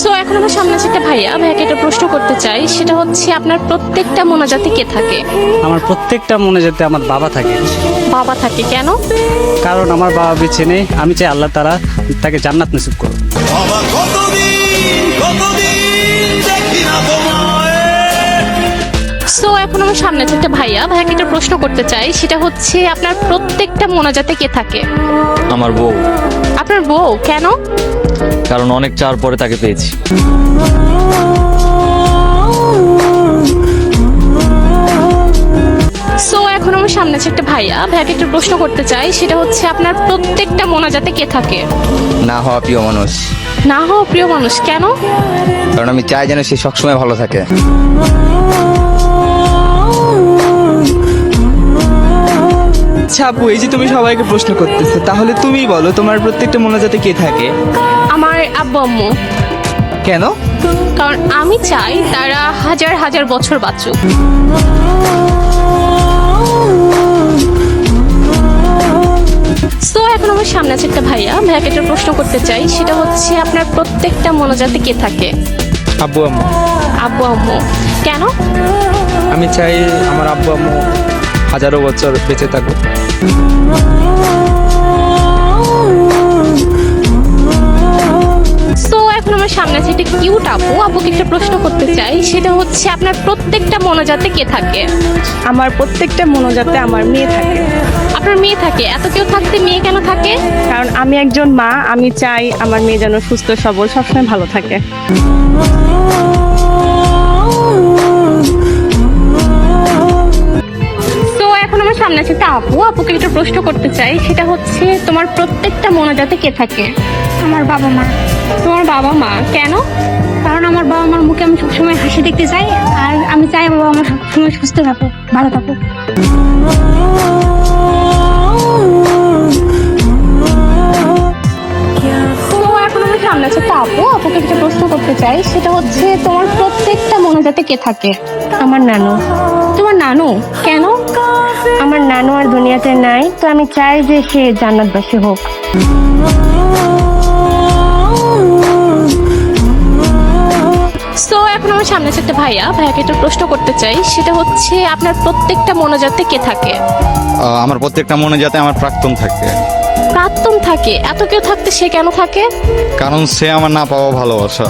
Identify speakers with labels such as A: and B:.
A: So এখন আমার সামনে আছে একটা ভাইয়া। ভাইয়াকে একটা প্রশ্ন করতে চাই। সেটা হচ্ছে আপনার প্রত্যেকটা মোনাজাতে কে থাকে?
B: আমার প্রত্যেকটা মনে যেতে আমার বাবা থাকে।
A: বাবা থাকে কেন?
B: কারণ আমার বাবা বেছে নেই। আমি চাই আল্লাহ তারা তাকে জান্নাত নসিব করুন
C: বাবা কতদিন কতদিন দেখি না তোমায়?
A: সো এখন আমার সামনে আছে একটা ভাইয়া। ভাইয়াকে একটা প্রশ্ন করতে চাই। সেটা হচ্ছে আপনার প্রত্যেকটা মোনাজাতে কে থাকে?
D: আমার বউ।
A: আপনার বউ কেন?
D: কারণ অনেক চার পরে তাকে পেয়েছি।
A: সো এখন আমার সামনে আছে একটা ভাইয়া। ভাইয়াকে একটা প্রশ্ন করতে চাই সেটা হচ্ছে আপনার প্রত্যেকটা মোনাজাতে কে থাকে?
E: না হওয়া প্রিয় মানুষ।
A: না হও প্রিয় মানুষ কেন?
E: কারণ আমি চাই যেন সে সবসময় ভালো থাকে।
F: আচ্ছা আপু এই যে তুমি সবাইকে প্রশ্ন করতেছো তাহলে তুমিই বলো তোমার প্রত্যেকটা মোনাজাতে কে থাকে?
A: আমার আব্বু আম্মু।
F: কেন?
A: কারণ আমি চাই তারা হাজার হাজার বছর বাঁচুক। সো এখন আমার সামনে আছে একটা ভাইয়া ভাইয়াকে একটা প্রশ্ন করতে চাই সেটা হচ্ছে আপনার প্রত্যেকটা মনোজাতে কে থাকে?
F: আব্বু আম্মু।
A: আব্বু আম্মু। কেন?
F: আমি চাই আমার আব্বু আম্মু হাজারো বছর বেঁচে থাকুক
A: সো এখন আমার সামনে আছে একটা কিউট আপু। আপুকে একটা প্রশ্ন করতে চাই। সেটা হচ্ছে আপনার প্রত্যেকটা মনোজাতে কে থাকে?
G: আমার প্রত্যেকটা মনোজাতে আমার মেয়ে থাকে।
A: আপনার মেয়ে থাকে? এত কেউ থাকতে মেয়ে কেন থাকে?
G: কারণ আমি একজন মা আমি চাই আমার মেয়ে যেন সুস্থ সবল সবসময় ভালো থাকে।
A: সামনে আছে একটা আপু আপুকে একটা প্রশ্ন করতে চাই। সেটা হচ্ছে তোমার প্রত্যেকটা মনোজাতে কে থাকে?
H: আমার বাবা মা।
A: তোমার বাবা মা। কেন?
H: কারণ আমার বাবা মার মুখে আমি সবসময় হাসি দেখতে চাই আর আমি চাই আমার বাবা মা সবসময় সুস্থ থাকুক ভালো থাকুক।
A: এখন আমার সামনে আছে একটা আপু আপুকে একটা প্রশ্ন করতে চাই। সেটা হচ্ছে তোমার প্রত্যেকটা মনোজাতে কে থাকে?
G: আমার নানু।
A: তোমার নানু? কেন?
G: আমার নানু আর দুনিয়াতে নাই তো আমি চাই যে সে জান্নাতবাসী হোক।
A: সো এখন আমার সামনে আছে একটা ভাইয়া ভাইয়াকে একটা প্রশ্ন করতে চাই। সেটা হচ্ছে আপনার প্রত্যেকটা মনোজাতে কে থাকে?
E: আমার প্রত্যেকটা মনে যাতে আমার প্রাক্তন থাকে।
A: প্রাক্তন থাকে। এত কেউ থাকতে সে কেন থাকে?
E: কারণ সে আমার না পাওয়া ভালোবাসা।